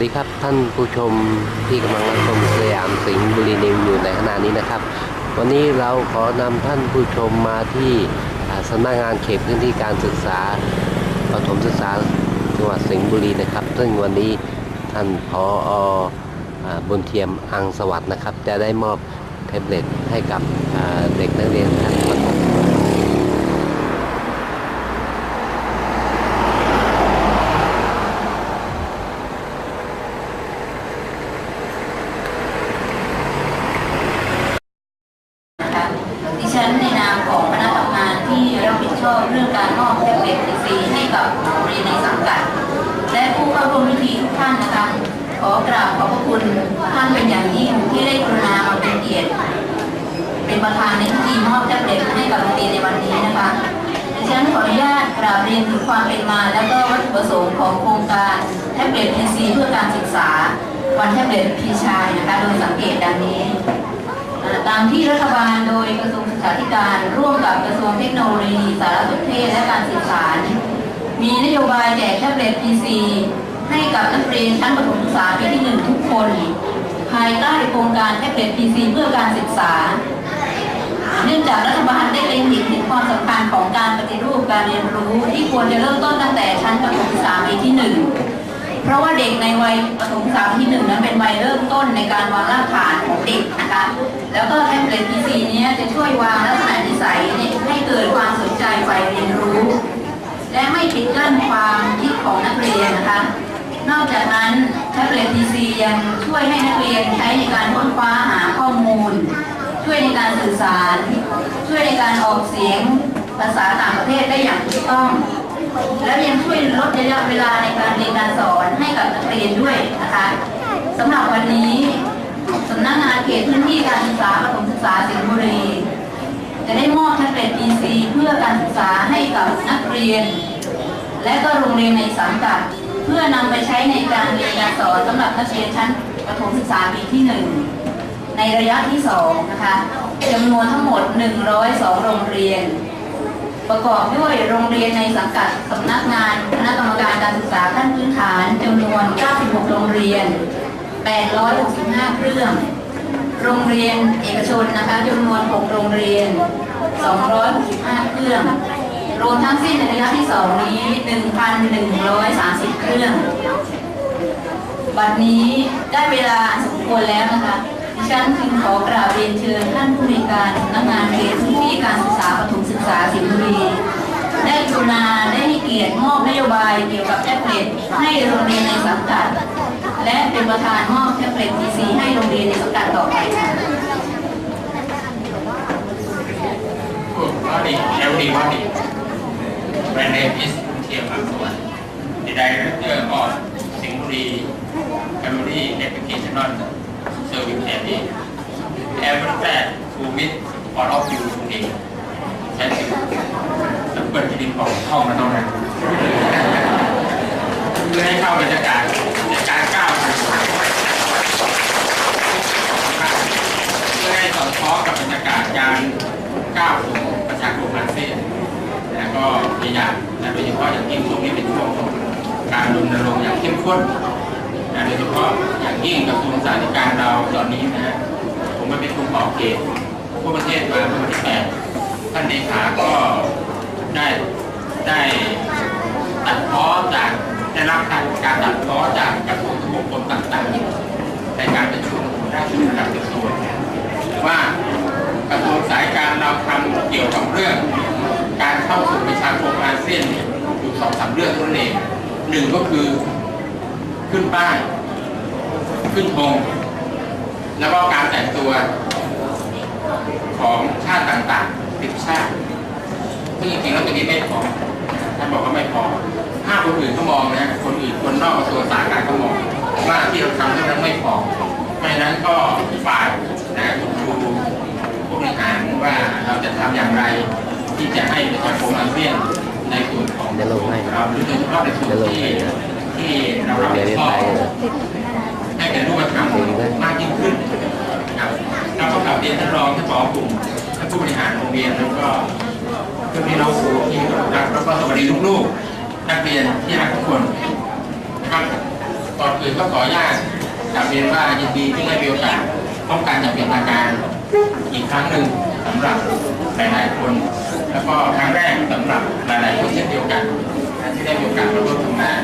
สวัสดีครับท่านผู้ชมที่กำลังรับชมสยามสิงห์บุรีนิวอยู่ในขณะนี้นะครับ วันนี้เราขอนำท่านผู้ชมมาที่สำนักงานเขตพื้นที่การศึกษาประถมศึกษาจังหวัดสิงห์บุรีนะครับ ซึ่งวันนี้ท่านพออบุญเทียมอังสวัสดิ์นะครับ จะได้มอบแท็บเล็ตให้กับเด็กนักเรียนชั้นประถมนะคะดิฉันในนามของคณะทำงานที่รับผิดชอบเรื่องการมอบแท็บเล็ตฟรีให้กับโรงเรียนในสังกัด และผู้เข้าร่วมพิธีทุกท่านนะคะ ขอกราบขอบพระคุณท่านเป็นอย่างยิ่งที่ได้กรุณามาเป็นเกียรติ เป็นประธานในพิธีมอบแท็บเล็ตให้กับโรงเรียนในวันนี้นะคะดิฉันขออนุญาตกราบเรียนถึงความเป็นมา และก็วัตถุประสงค์ของโครงการแท็บเล็ต PC เพื่อการศึกษา วันแท็บเล็ตพีชายนะคะโดยสังเกตดังนี้ ตามที่รัฐบาลโดยกระทรวงศึกษาธิกา รร่วมกับกระทรวงเทคโนโลยี สารสนเทศและการสื่อสาร มีนโยบายแจกแท็บเล็ต PC ให้กับนักเรียนชั้นประถมศึกษาปีที่หนึ่งทุกคน ภายใต้โครงการแท็บเล็ต PC เพื่อการศึกษา เนื่องจากรัฐบาลได้เล็งเห็นถึงความสำคัญของการปฏิรูปการเรียนรู้ที่ควรจะเริ่มต้นตั้งแต่ชั้นประถมศึกษาปีที่หนึ่ง เพราะว่าเด็กในวัยประถมศึกษาที่หนึ่งนั้นเป็นวัยเริ่มต้นในการวางรากฐานของเด็กนะคะแล้วก็แท็บเล็ต PC เนี้จะช่วยวางลักษณะนิสัยให้เกิดความสนใจใฝ่เรียนรู้ และไม่ปิดกั้นความคิดของนักเรียนนะคะนอกจากนั้นแท็บเล็ต PC ยังช่วยให้นักเรียนใช้ในการค้นคว้าหาข้อมูล ช่วยในการสื่อสาร ช่วยในการออกเสียงภาษาต่างประเทศได้อย่างถูกต้อง แล้วยังช่วยลดระยะเวลาในการเรียนการสอนให้กับนักเรียนด้วยนะคะสำหรับวันนี้สำนักงานเขตพื้นที่การศึกษาประถมศึกษาสิงห์บุรีจะได้มอบแท็บเล็ต PC เพื่อการศึกษาให้กับนักเรียน และก็โรงเรียนในสังกัด เพื่อนำไปใช้ในการเรียนการสอนสำหรับนักเรียนชั้นประถมศึกษาปีที่หนึ่งในระยะที่ 2 นะคะจำนวนทั้งหมด 102 โรงเรียน ประกอบด้วยโรงเรียนในสังกัดสำนักงานคณะกรรมการการศึกษาขั้นพื้นฐานจำนวน 96 โรงเรียน 865 เครื่อง โรงเรียนเอกชนนะคะจำนวน 6 โรงเรียน 265 เครื่อง รวมทั้งสิ้นในระยะที่ 2 นี้ 1,130 เครื่อง บัดนี้ได้เวลาสมควรแล้วนะคะ ฉันจึงขอกราบเรียนเชิญท่านผู้ในการสำนักงานเขตพื้นที่การศึกษาปฐมศึกษาสิงห์บุรีได้กรุณาได้ให้เกียรติมอบนโยบายเกี่ยวกับแท็บเล็ตให้โรงเรียนในสังกัด และเป็นประธานมอบแท็บเล็ต PC ให้โรงเรียนในสังกัดต่อไปค่ะ Good morning, everybody. My name is Tiam Akswan, the Director of Singapore Family Educational Service Area. I am glad to meet all of you today. Thank you. เปิดดินของห้องมาตรงนั้นเพื่อให้เข้าบรรยากาศในการก้าวสู่เพื่อให้สอดคล้องกับบรรยากาศการก้าวสู่ประชาคมอาเซียนและก็พยายามและโดยเฉพาะอย่างยิ่งช่วงนี้เป็นช่วงของการรณรงค์อย่างเข้มข้น นะโดยเฉพาะอย่างยิ่งกระทรวงสาธารณการเราตอนนี้นะฮะผมมาเป็นผู้ขอเขตทั่วประเทศมาเมื่อวันที่แปดท่านเลขาก็ได้ได้ตัดพ้อจากได้รับการการตัดพ้อจากกระทรวงทบวงกรมต่างๆในการประชุมราชการกระทรวงว่ากระทรวงสายการเราทำเกี่ยวกับเรื่อง การเข้าสู่ประชาคมอาเซียนอยู่สองสามเรื่องนั่นเองหนึ่งก็คือ ขึ้นป้าย ขึ้นธงแล้วก็การแต่งตัวของชาติต่างๆติดชาติซึ่งจริงๆแล้วตรงนี้ไม่พอท่านบอกว่าไม่พอถ้าคนอื่นเขามองนะคนอื่นคนนอกกระทรวงสาธารณการเขามองว่าที่เราทำเท่านั้นไม่พอเพราะฉะนั้นก็ฝ่ายนะคุณครูผู้บริหารว่าเราจะทำอย่างไรที่จะให้ประชาคมอาเซียนในส่วนของเดี๋ยวลงให้เราหรือโดยเฉพาะในส่วนที่ ที่เรารับเรียผินดชอบให้เป็นรูปธรรมมากยิ่งขึ้นนะครับเราก็กลับเรียนท่านรองท่านผอกลุ่มท่านผู้บริหารโรงเรียนแล้วก็เพื่อนพี่น้องครูที่รักแล้วก็สวัสดีลูกๆนักเรียนที่รักทุกคนนะครับก่อนอื่นก็ขออนุญาตกลับเรียนว่ายินดีที่ได้มีโอกาสป้องกันอย่างเป็นทางการอีกครั้งหนึ่งสำหรับหลายๆคน แล้วก็ครั้งแรกสำหรับหลายๆคนเช่นเดียวกัน ที่ได้มีโอกาสมาร่วมทำงาน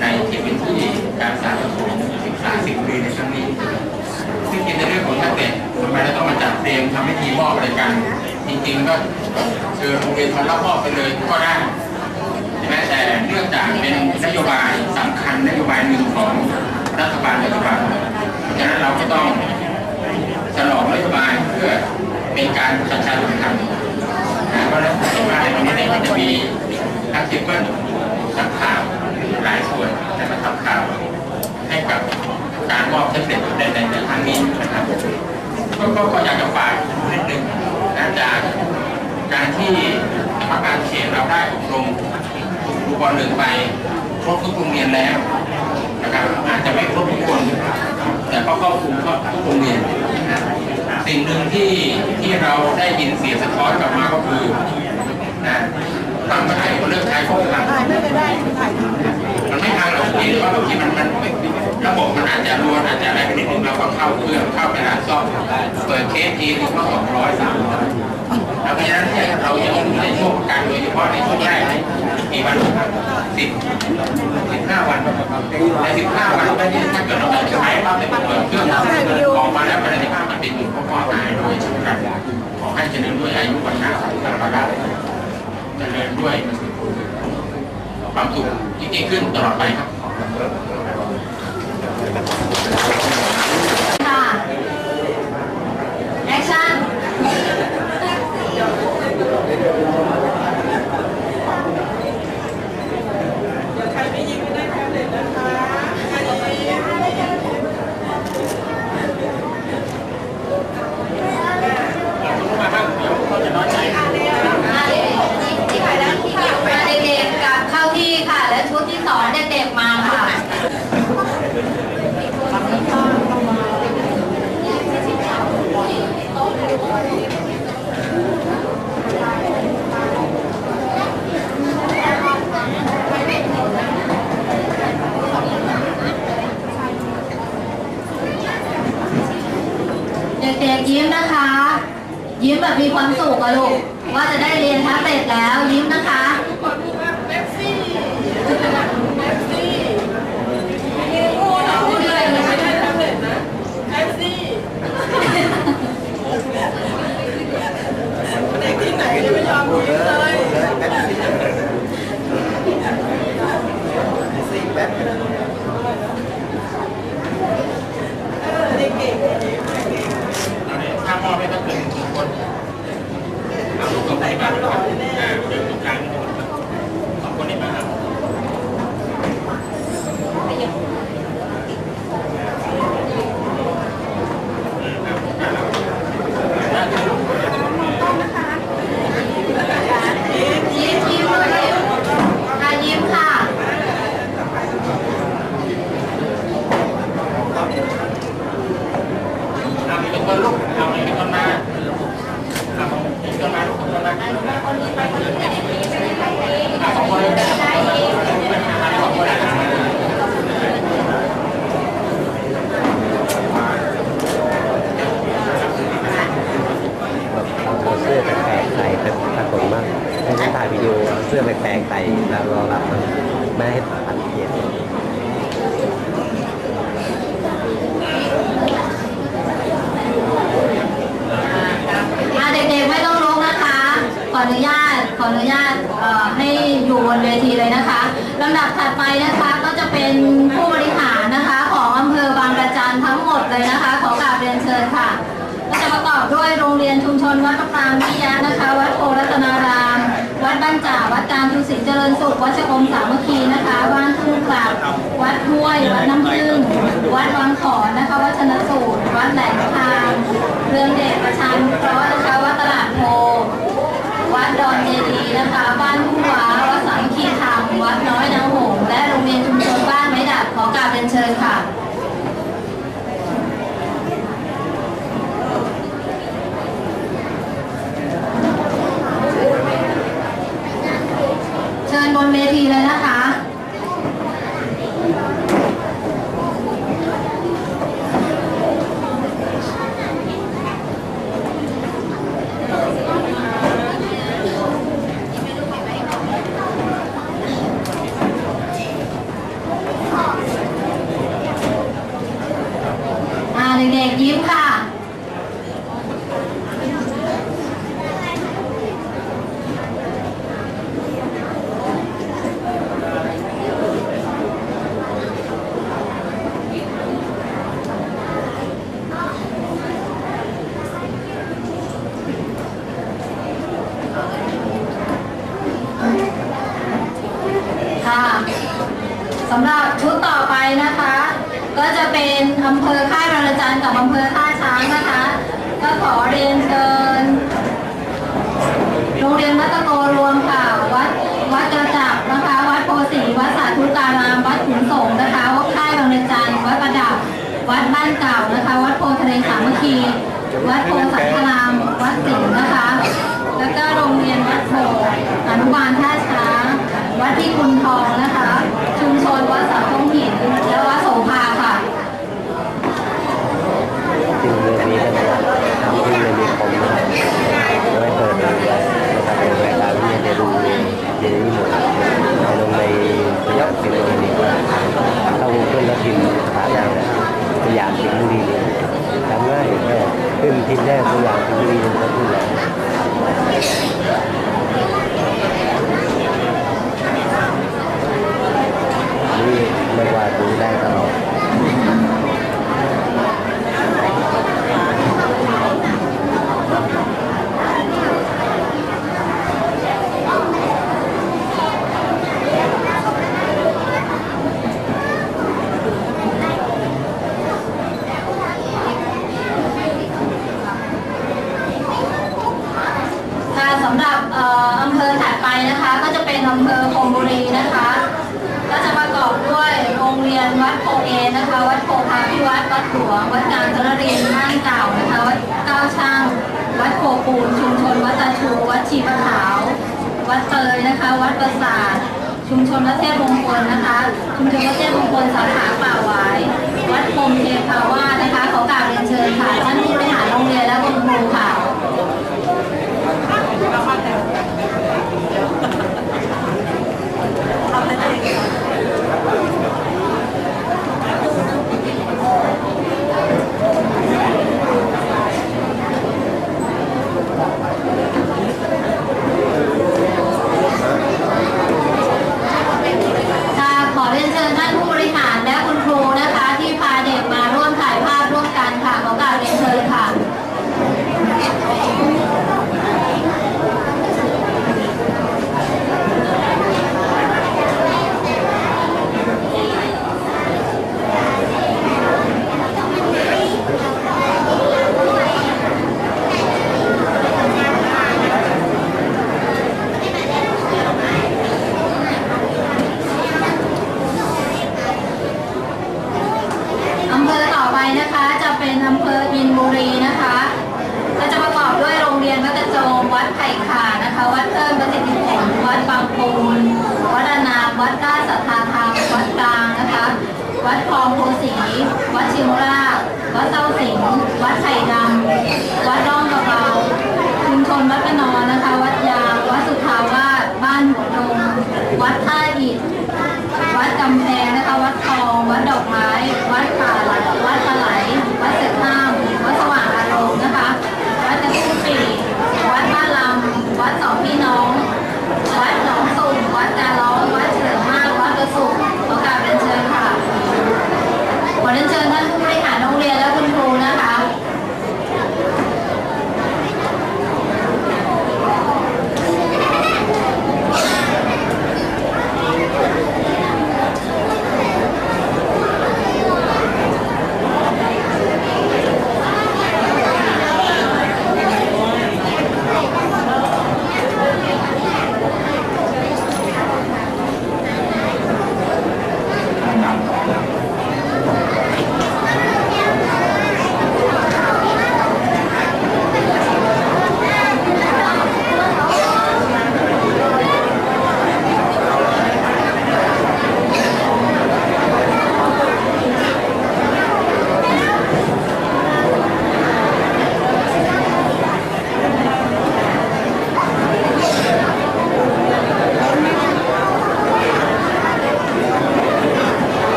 ในเขตพื้นที่การศึกษาประถมศึกษาสิบปีในครั้งนี้ ซึ่งเป็นในเรื่องของนักเตะทำไมเราต้องมาจัดเตรียมทำให้ทีมอบอะไรกัน จริงๆก็เจอโรงเรียนทำรับมอบไปเลยก็ได้ใช่ไหมแต่เนื่องจากเป็นนโยบายสำคัญนโยบายหนึ่งของรัฐบาลปัจจุบันเพราะฉะนั้นเราก็ต้องฉลองนโยบายเพื่อเป็นการประชาสัมพันธ์นะเพราะฉะนั้นนโยบายในวันนี้เนี่ยก็จะมี ทั้งซิมเปิลนักข่าวหลายส่วนได้มาทำข่าว ให้กับการมอบแท็บเล็ตในในครั้งนี้นะครับก็ก็อยากจะฝากนิดนึงนะจากการที่สำนักานเขตเราได้อบรมครูปหนึ่งไปครบทุกโรงเรียนแล้วนะครับอาจจะไม่ครบทุกคน แต่ก็ครอบคลุมทุกโรงเรียนสิ่งหนึ่งที่ที่เราได้ยินเสียงสะท้อนกลับมา ก็เข้าเครื่องเข้าไปหาซ่อมเปิดเคสทีนึงก็สองร้อยสามร้อยแล้วเพราะฉะนั้นเนี่ยเรายังอยู่ในช่วงการโดยเฉพาะในช่วงแรกกี่วันสิบสิบห้าวันในสิบห้าวันถ้าเกิดเราใช้ปั๊บในเปิดเครื่องออกมาแล้วประสิทธิภาพมันเป็นอยู่ก็หายโดยเฉพาะขอให้เจริญด้วยอายุวันหน้าสุขภาพเจริญด้วยความสุขที่ยิ่งขึ้นตลอดไปครับ ค่ะแอคชั่น เด็กๆกลับเข้าที่ค่ะ และชุดที่สอนเด็กๆมาค่ะ เด็กๆยิ้มนะคะ ยิ้มแบบะลูกว่าจะได้เรียนแท็บเล็ตแล้วยิ้มนะคะถ้ามอบให้ต้องเป็นทุกคนเอาลูกกับใครบ้างครับอ่าเดินตรงกลางสองคนนี้มาครับยิ้มยิ้มด้วยยิ้มอะยิ้มค่ะ เอาอีกคนลูกเอาอีกคนมาเอาอีกคนมาลูกคนมาเอาสองคนเลยเอาสองคนเลย แบบเอาเสื้อแปลกๆใส่เป็นปรากฏว่าให้เขาถ่ายวิดีโอเอาเสื้อแปลกๆใส่แล้วรอรับมันไม่ให้อัดเย็น อะเด็กๆไม่ต้องลุกนะคะ ขออนุญาต ขออนุญาตเอ่อให้อยู่บนเวทีเลยนะคะลำดับถัดไปนะคะก็จะเป็นผู้บริหารนะคะของอำเภอบางกระจันทั้งหมด เลยนะคะ ขอกราบเรียนเชิญค่ะก็จะประกอบด้วยโรงเรียนชุมชนวัดพระปรางวิทยานะคะ วัดโพรัตนาราม วัดบ้านจ่าวัดการทุศิลป์เจริญสุข วัดชะอมสามัคคีนะคะบ้านทุ่งกลับวัดห้วย วัดน้ำพึ่ง วัดวังขอนนะคะ วัดชนะสูตร วัดแหลมทางเรืองเดชประชานุเคราะห์นะคะ วัดตลาดโพวัดดอนเจดีนะคะ บ้านทุ่งหวาวัดสามัคคีธรรมวัดน้อยนางหงและโรงเรียนชุมชนบ้านไม้ดัดขอกราบเรียนเชิญค่ะ ดีเลยนะคะ เด็กๆยิ้มค่ะ ค่ะสำหรับชุดต่อไปนะคะ ก็จะเป็นอำเภอค่ายบางระจันกับอำเภอท่าช้างนะคะ ก็ขอเรียนเชิญโรงเรียนวัดตะโกรวมค่ะ วัดวัดกระจับนะคะ วัดโพสีวัดสาธุการามวัดขุนสงฆ์นะคะ วัดค่ายบางระจันวัดประดับ วัดบ้านเก่านะคะ วัดโพทะเลสามัคคี วัดโพสังฆราม วัดสิงห์นะคะ แล้วก็โรงเรียนวัดโพอนุบาลท่าช้าง วัดที่คุณทองนะคะ ชุมชนวัดสาทงหินและวัดโสภาค่ะจึงเรื่องนี้นะครับทำที่เรียนมีคมนะครับจะไม่เป็นรายการที่จะดูเรียนนี้หมดในลงในยับเป็นลงนี้เข้าเพื่อนแล้วพิมพ์หาอย่าง สยามสิงห์บุรีจำง่ายแค่ขึ้นพิมแรกสยามสิงห์บุรีมันก็ขึ้นแล้วนี่ไม่ว่าดูได้ตลอด ค่ะสำหรับเอ่ออำเภอถัดไปนะคะ ก็จะเป็นอำเภอพรหมบุรีนะคะ ก็จะประกอบด้วยโรงเรียนวัดโพเอนนะคะ วัดโพพาพิวัตรวัดหลวงวัดการจรเรียนบ้านเก่านะคะ วัดเก้าช่าง วัดโพปูนชุมชนวัดตาชู วัดชีปะขาว วัดเตยนะคะ วัดประสาทชุมชนวัดเทพมงคลนะคะ ชุมชนวัดเทพมงคลสาขาป่าหวายวัดพรมเทพาวาสนะคะขอกราบเรียนเชิญค่ะท่านผู้บริหารโรงเรียนและคุณครูค่ะ วัดเพลิมประสิทธิแห่งวัดบางปูนวัดนาวัดใต้สัทธาธรรมวัดกลางนะคะ วัดคลองโพสีวัดชิมราชวัดเต้าสิงวัดไข่ดำวัดร่องกระเบาชุมชนวัดกระนอนนะคะ วัดยาวัดสุทาวาสบ้านหัวดงวัดท่าอิฐวัดกำแพงนะคะ วัดทอง วัดดอกไม้